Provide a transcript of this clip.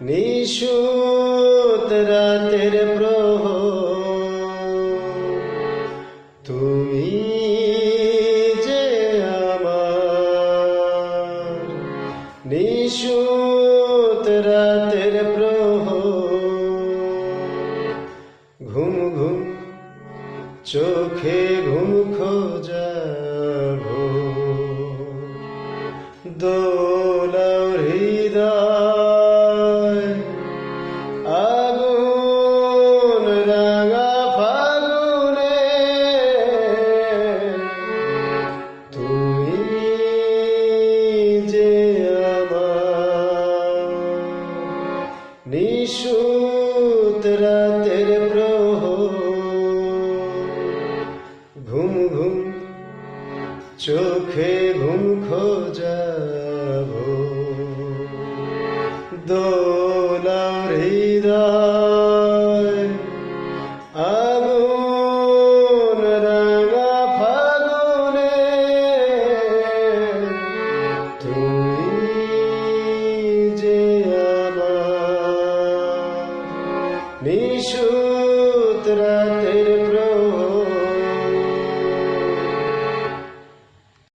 নিশুত রাতের প্রহ, তুমি যে আমার নিশুত রাতের প্রহ, ঘুম ঘুম চোখে ঘুম খোঁজাবো দো নিশুত রাতের প্রহ ঘুম ঘুম চোখে ঘুম খোঁজাব। দোলা হৃদয় আগুন विशूत्र